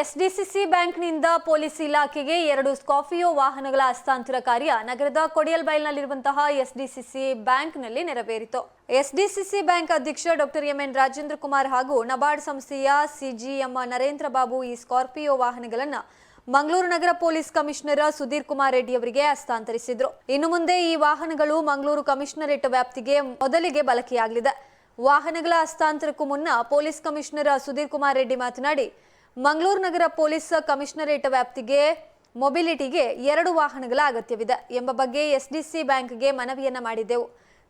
SDCC ಬ್ಯಾಂಕ್ನಿಂದ police ಇಲಾಖೆಗೆ ಎರಡು ಸ್ಕಾರ್ಪಿಯೋ ವಾಹನಗಳ ಹಸ್ತಾಂತರ ಕಾರ್ಯ ನಗರದ ಕೊಡಿಯಲ್ಬೈಲ್ನಲ್ಲಿರುವಂತಹ ಎಸ್ಡಿಸಿಸಿ ಬ್ಯಾಂಕ್ನಲ್ಲಿ ನೆರವೇರಿತು. ಎಸ್ಡಿಸಿಸಿ ಬ್ಯಾಂಕ್ ಅಧ್ಯಕ್ಷ ಡಾಕ್ಟರ್ ಎಂಎನ್ ರಾಜೇಂದ್ರ ಕುಮಾರ್ ಹಾಗೂ ನಬಾರ್ಡ್ ಸಂಸ್ಥೆಯ ಸಿಜಿಎಂ ನರೇಂದ್ರ ಬಾಬು ಈ ಸ್ಕಾರ್ಪಿಯೋ ವಾಹನಗಳನ್ನು ಮಂಗಳೂರು ನಗರ ಪೊಲೀಸ್ ಕಮಿಷನರ್ ಸುಧೀರ್ ಕುಮಾರ್ ರೆಡ್ಡಿ ಅವರಿಗೆ ಹಸ್ತಾಂತರಿಸಿದ್ರು. ಇನ್ನು ಮುಂದೆ ಈ ವಾಹನಗಳು ಮಂಗಳೂರು ಕಮಿಷನರೇಟ್ ವ್ಯಾಪ್ತಿಗೆ ಮೊದಲಿಗೆ ಬಳಕೆಯಾಗಲಿದೆ. ವಾಹನಗಳ ಹಸ್ತಾಂತರಕ್ಕೂ ಮುನ್ನ ಪೊಲೀಸ್ ಕಮಿಷನರ್ ಸುಧೀರ್ ಕುಮಾರ್ ರೆಡ್ಡಿ ಮಾತನಾಡಿ ಮಂಗಳೂರು ನಗರ ಪೊಲೀಸ್ ಕಮಿಷನರೇಟ್ ವ್ಯಾಪ್ತಿಗೆ ಮೊಬಿಲಿಟಿಗೆ ಎರಡು ವಾಹನಗಳ ಅಗತ್ಯವಿದೆ ಎಂಬ ಬಗ್ಗೆ ಎಸ್ಡಿಸಿ ಬ್ಯಾಂಕ್ಗೆ ಮನವಿಯನ್ನ ಮಾಡಿದೆವು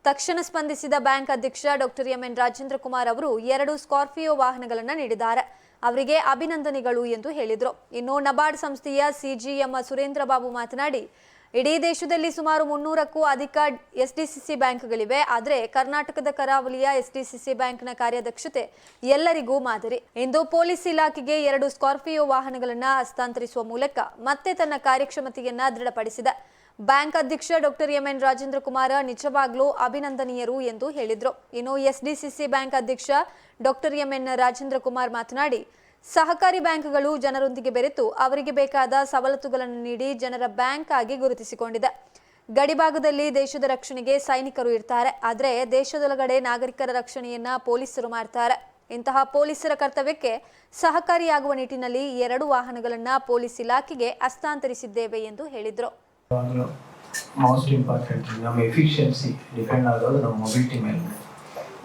ತಕ್ಷಣ ಸ್ಪಂದಿಸಿದ ಬ್ಯಾಂಕ್ ಅಧ್ಯಕ್ಷ ಡಾಕ್ಟರ್ ಎಂಎನ್ ರಾಜೇಂದ್ರ ಕುಮಾರ್ ಅವರು ಎರಡು ಸ್ಕಾರ್ಪಿಯೋ ವಾಹನಗಳನ್ನು ನೀಡಿದ್ದಾರೆ. ಅವರಿಗೆ ಅಭಿನಂದನೆಗಳು ಎಂದು ಹೇಳಿದರು. ಇನ್ನು ನಬಾರ್ಡ್ ಸಂಸ್ಥೆಯ ಸಿಜಿಎಂ ಸುರೇಂದ್ರ ಬಾಬು ಮಾತನಾಡಿ ಇಡೀ ದೇಶದಲ್ಲಿ ಸುಮಾರು ಮುನ್ನೂರಕ್ಕೂ ಅಧಿಕ ಎಸ್ಡಿಸಿಸಿ ಬ್ಯಾಂಕ್ಗಳಿವೆ. ಆದರೆ ಕರ್ನಾಟಕದ ಕರಾವಳಿಯ ಎಸ್ಡಿಸಿಸಿ ಬ್ಯಾಂಕ್ನ ಕಾರ್ಯದಕ್ಷತೆ ಎಲ್ಲರಿಗೂ ಮಾದರಿ. ಇಂದು ಪೊಲೀಸ್ ಇಲಾಖೆಗೆ ಎರಡು ಸ್ಕಾರ್ಪಿಯೋ ವಾಹನಗಳನ್ನು ಹಸ್ತಾಂತರಿಸುವ ಮೂಲಕ ಮತ್ತೆ ತನ್ನ ಕಾರ್ಯಕ್ಷಮತೆಯನ್ನ ದೃಢಪಡಿಸಿದೆ. ಬ್ಯಾಂಕ್ ಅಧ್ಯಕ್ಷ ಡಾಕ್ಟರ್ ಎಂಎನ್ ರಾಜೇಂದ್ರ ಕುಮಾರ್ ನಿಜವಾಗ್ಲೂ ಅಭಿನಂದನೀಯರು ಎಂದು ಹೇಳಿದರು. ಇನ್ನು ಎಸ್ಡಿಸಿಸಿ ಬ್ಯಾಂಕ್ ಅಧ್ಯಕ್ಷ ಡಾಕ್ಟರ್ ಎಂಎನ್ ರಾಜೇಂದ್ರ ಕುಮಾರ್ ಮಾತನಾಡಿ ಸಹಕಾರಿ ಬ್ಯಾಂಕ್ಗಳು ಜನರೊಂದಿಗೆ ಬೆರೆತು ಅವರಿಗೆ ಬೇಕಾದ ಸವಲತ್ತುಗಳನ್ನು ನೀಡಿ ಜನರ ಬ್ಯಾಂಕ್ ಆಗಿ ಗುರುತಿಸಿಕೊಂಡಿದೆ. ಗಡಿಭಾಗದಲ್ಲಿ ದೇಶದ ರಕ್ಷಣೆಗೆ ಸೈನಿಕರು ಇರ್ತಾರೆ. ಆದರೆ ದೇಶದೊಳಗಡೆ ನಾಗರಿಕರ ರಕ್ಷಣೆಯನ್ನ ಪೊಲೀಸರು ಮಾಡ್ತಾರೆ. ಇಂತಹ ಪೊಲೀಸರ ಕರ್ತವ್ಯಕ್ಕೆ ಸಹಕಾರಿಯಾಗುವ ನಿಟ್ಟಿನಲ್ಲಿ ಎರಡು ವಾಹನಗಳನ್ನ ಪೊಲೀಸ್ ಇಲಾಖೆಗೆ ಹಸ್ತಾಂತರಿಸಿದ್ದೇವೆ ಎಂದು ಹೇಳಿದರು.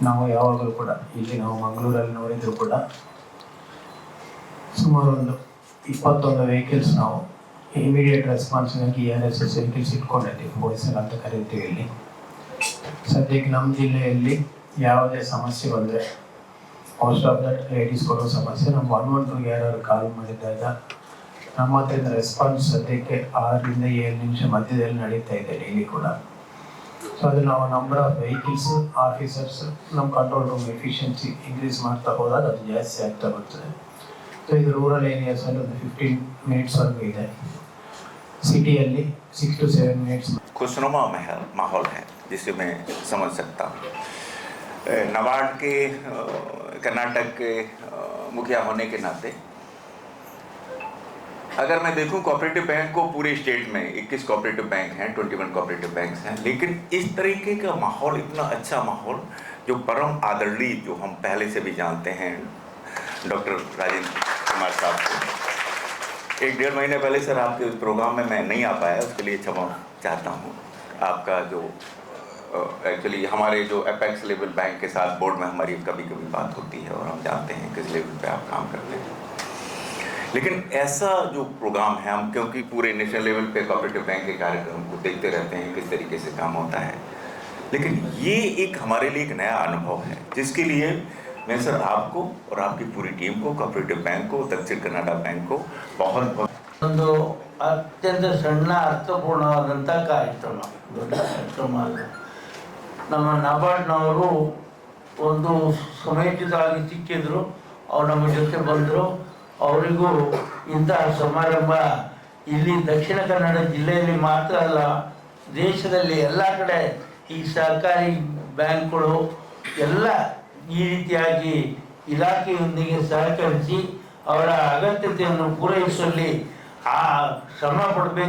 ನಾವು ಯಾವಾಗಲೂ ಕೂಡ, ಇಲ್ಲಿ ನಾವು ಮಂಗಳೂರಲ್ಲಿ ನೋಡಿದ್ರು ಕೂಡ ಸುಮಾರು ಒಂದು ಇಪ್ಪತ್ತೊಂದು ವೆಹಿಕಲ್ಸ್ ನಾವು ಇಮಿಡಿಯೇಟ್ ರೆಸ್ಪಾನ್ಸ್ ಆಗಿ ಆರ್ ಎಸ್ ಎಸ್ ವೆಹಿಕಲ್ಸ್ ಇಟ್ಕೊಂಡಿದ್ದೀವಿ ಪೊಲೀಸರು ಅಂತ ಕರೀತೀವಿ ಇಲ್ಲಿ. ಸದ್ಯಕ್ಕೆ ನಮ್ಮ ಜಿಲ್ಲೆಯಲ್ಲಿ ಯಾವುದೇ ಸಮಸ್ಯೆ ಬಂದರೆ ಮೋಸ್ಟ್ ಆಫ್ ದಟ್ ಲೇಡೀಸ್ ಕೊಡೋ ಸಮಸ್ಯೆ. ನಮ್ಮ ಒನ್ ಒನ್ ಟೂಗೆ ಯಾರು ಕಾಲ್ ಮಾಡಿದಾಗ ನಮ್ಮ ಹತ್ರದ ರೆಸ್ಪಾನ್ಸ್ ಸದ್ಯಕ್ಕೆ ಆರರಿಂದ ಏಳು ನಿಮಿಷ ಮಧ್ಯದಲ್ಲಿ ನಡೀತಾ ಇದೆ ಡೈಲಿ ಕೂಡ. ಸೊ ಅದು ನಾವು ನಂಬರ್ ಆಫ್ ವೆಹಿಕಲ್ಸ್ ಆಫೀಸರ್ಸ್ ನಮ್ಮ ಕಂಟ್ರೋಲ್ ರೂಮ್ ಎಫಿಷಿಯನ್ಸಿ ಇನ್ಕ್ರೀಸ್ ಮಾಡ್ತಾ ಹೋದಾಗ ಅದು ಜಾಸ್ತಿ ಆಗ್ತಾ ಬರ್ತದೆ. ಸೊ ಇದು ರೂರಲ್ ಏರಿಯಾಸಲ್ಲಿ ಒಂದು ಫಿಫ್ಟೀನ್ ಮಿನಿಟ್ಸ್ವರೆಗೂ ಇದೆ ಸಿಟಿಯಲ್ಲಿ ಸಿಕ್ಸ್ ಟು ಸೆವೆನ್ ಮಿನಿಟ್ಸ್ खुशनुमा महल माहौल है जिसे मैं समझ सकता हूँ अ, नबार्ड के अ, कर्नाटक के अ, मुखिया होने के नाते अगर मैं देखूं कोऑपरेटिव बैंक को पूरे स्टेट में 21 कोऑपरेटिव बैंक हैं 21 कोऑपरेटिव बैंक्स हैं लेकिन इस तरीके का माहौल इतना अच्छा माहौल जो परम आदरणीय जो हम पहले से भी जानते हैं डॉक्टर राजेंद्र कुमार साहब को एक डेढ़ महीने पहले सर आपके उस प्रोग्राम में मैं नहीं आ पाया, उसके लिए क्षमा चाहता हूँ। आपका जो एक्चुअली हमारे जो अपेक्स लेवल बैंक के साथ बोर्ड में हमारी कभी कभी बात होती है और हम जानते हैं किस लेवल पे आप काम करते हैं। लेकिन ऐसा जो प्रोग्राम है, हम क्योंकि पूरे नेशनल लेवल पे कॉपरेटिव बैंक के कार्यक्रम को देखते रहते हैं, किस तरीके से काम होता है। लेकिन ये एक हमारे लिए एक नया अनुभव है, जिसके लिए मैं सर आपको और आपकी पूरी टीम को कोऑपरेटिव बैंक को दक्षिण कन्नड़ा बैंक को बहुत बहुत ಒಂದು ಅತ್ಯಂತ ಸಣ್ಣ ಅರ್ಥಪೂರ್ಣವಾದಂಥ ಕಾರ್ಯಕ್ರಮ ದೊಡ್ಡ ಕಾರ್ಯಕ್ರಮ ಅಲ್ಲ ನಮ್ಮ ನಬಾರ್ಡ್ನವರು ಒಂದು ಸಮಯೋಚಿತವಾಗಿ ಸಿಕ್ಕಿದ್ರು ಅವ್ರು ನಮ್ಮ ಜೊತೆ ಬಂದರು ಅವರಿಗೂ ಇಂತಹ ಸಮಾರಂಭ ಇಲ್ಲಿ ದಕ್ಷಿಣ ಕನ್ನಡ ಜಿಲ್ಲೆಯಲ್ಲಿ ಮಾತ್ರ ಅಲ್ಲ ದೇಶದಲ್ಲಿ ಎಲ್ಲ ಕಡೆ ಈ ಸಹಕಾರಿ ಬ್ಯಾಂಕ್ಗಳು ಎಲ್ಲ ಈ ರೀತಿಯಾಗಿ ಇಲಾಖೆಯೊಂದಿಗೆ ಸಹಕರಿಸಿ ಅವರ ಅಗತ್ಯತೆಯನ್ನು ಪೂರೈಸುವಲ್ಲಿ ಆ ಶ್ರಮ ಪಡಬೇಕು.